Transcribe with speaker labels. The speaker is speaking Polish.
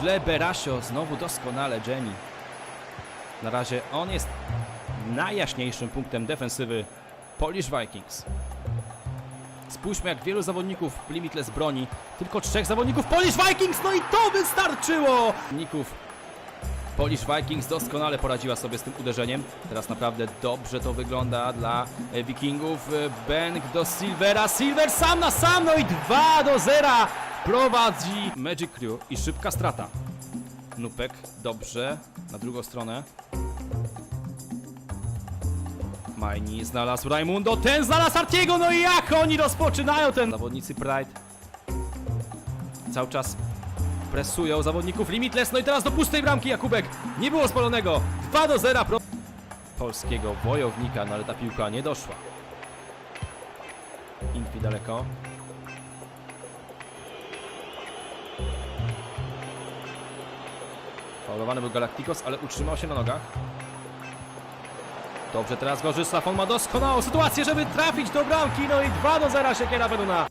Speaker 1: Źle Berasio, znowu doskonale Jenny. Na razie on jest najjaśniejszym punktem defensywy Polish Vikings. Spójrzmy jak wielu zawodników Limitless broni. Tylko trzech zawodników Polish Vikings, no i to wystarczyło! Zawodników Polish Vikings doskonale poradziła sobie z tym uderzeniem. Teraz naprawdę dobrze to wygląda dla e, Wikingów. E, Bank do Silvera. Silver sam na sam, no i 2 do 0 prowadzi Magic Crew i szybka strata. Nupek, dobrze, na drugą stronę. Majni znalazł Raimundo, ten znalazł Artiego, no i jak oni rozpoczynają ten... Zawodnicy Pride cały czas presują zawodników Limitless, no i teraz do pustej bramki Jakubek, nie było spalonego, 2 do 0 pro... polskiego wojownika, no ale ta piłka nie doszła. Infi daleko. Faulowany był Galacticos, ale utrzymał się na nogach. Dobrze, teraz Gorzysław, on ma doskonałą sytuację, żeby trafić do bramki, no i 2 do 0 Siekiera Beduna.